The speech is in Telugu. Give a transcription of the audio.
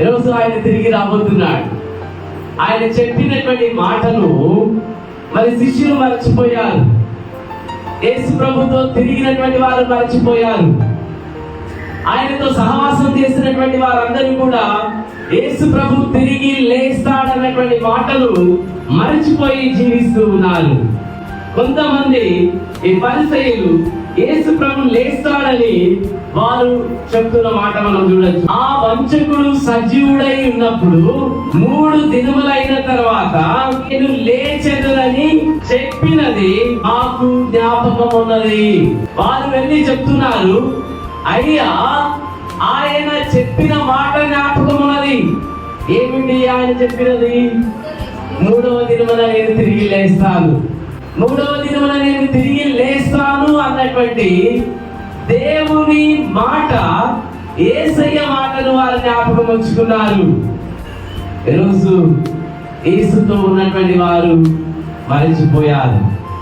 ఈరోజు ఆయన తిరిగి రాబోతున్నాడు. ఆయన చెప్పినటువంటి మాటను మరి శిష్యులు మర్చిపోయారు. యేసు ప్రభుతో తిరిగినటువంటి వారు మర్చిపోయారు. ఆయనతో సహవాసం చేసినటువంటి వారందరూ కూడా యేసు ప్రభు తిరిగి లేస్తాడన్నటువంటి మాటలు మరచిపోయి జీవిస్తూ ఉన్నారు. కొంతమంది ఈ పరిసయులు యేసు ప్రభు లేస్తాడని వారు చెప్తున్న మాట మనం చూడొచ్చు. ఆ వంచకుడు సజీవుడై ఉన్నప్పుడు మూడు దినములైన తర్వాత నేను లేచెదనని చెప్పినది మాకు జ్ఞాపకం ఉన్నది. వారు వెళ్ళి చెప్తున్నారు అయ్యా ఆయన చెప్పిన మాట జ్ఞాపకం ఉన్నది. ఏమిటి ఆయన చెప్పినది? మూడవ దినమున నేను తిరిగి లేస్తాను. మూడవ దినమున నేను తిరిగి కాబట్టి దేవుని మాట ఏసయ్య మాటను వారు జ్ఞాపకం ఉంచుకున్నారు. ఈరోజు ఏసుతో ఉన్నటువంటి వారు మరచిపోయారు.